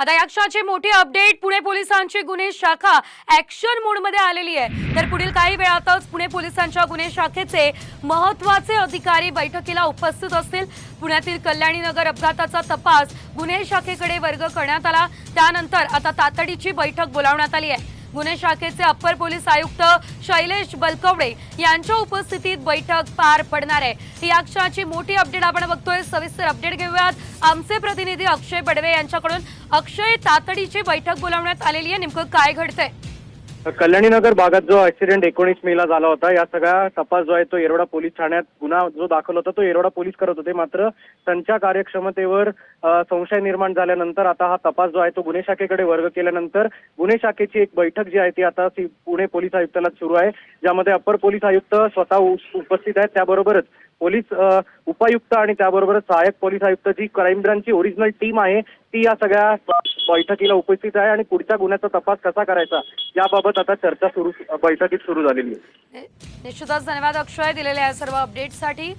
आता या क्षणाची मोठी अपडेट पुणे पोलिसांची गुन्हे शाखा ऍक्शन मोडमध्ये आलेली आहे. तर पुढील काही वेळातच पुणे पोलिसांच्या गुन्हे शाखेचे महत्त्वाचे अधिकारी बैठकीला उपस्थित असतील. पुण्यातील कल्याणी नगर अपघाताचा तपास गुन्हे शाखेकडे वर्ग करण्यात आला. त्यानंतर आता तातडीची बैठक बोलावण्यात आली आहे. गुन्हे शाखेचे अप्पर पोलीस आयुक्त शैलेश बलकवडे यांच्या उपस्थितीत बैठक पार पडणार आहे. या क्षणाची मोठी अपडेट आपण बघतोय. सविस्तर अपडेट घेऊयात. आमचे प्रतिनिधी अक्षय बडवे यांच्याकडून अक्षय तातडीची बैठक बोलावण्यात आलेली आहे. नेमकं काय घडतंय? कल्याणी नगर भागात जो ऍक्सिडेंट एकोणीस मेला झाला होता या सगळ्या तपास जो आहे तो येरवडा पोलीस ठाण्यात गुन्हा जो दाखल होता तो येरवडा पोलीस करत होते. मात्र त्यांच्या कार्यक्षमतेवर संशय निर्माण झाल्यानंतर आता हा तपास जो आहे तो गुन्हे शाखेकडे वर्ग केल्यानंतर गुन्हे शाखेची एक बैठक जी आहे ती आता पुणे पोलीस आयुक्ताला सुरू आहे ज्यामध्ये अप्पर पोलीस आयुक्त स्वतः उपस्थित आहेत. त्याबरोबरच पोलीस उपायुक्त आणि त्याबरोबरच सहाय्यक पोलीस आयुक्त जी क्राईम ब्रांचची ओरिजिनल टीम आहे ती या सगळ्या बैठकीला उपस्थित आहे आणि पुढच्या गुन्ह्याचा तपास कसा करायचा याबाबत आता चर्चा सुरू बैठकीत सुरू झालेली आहे. निश्चितच धन्यवाद अक्षय दिलेल्या सर्व अपडेटसाठी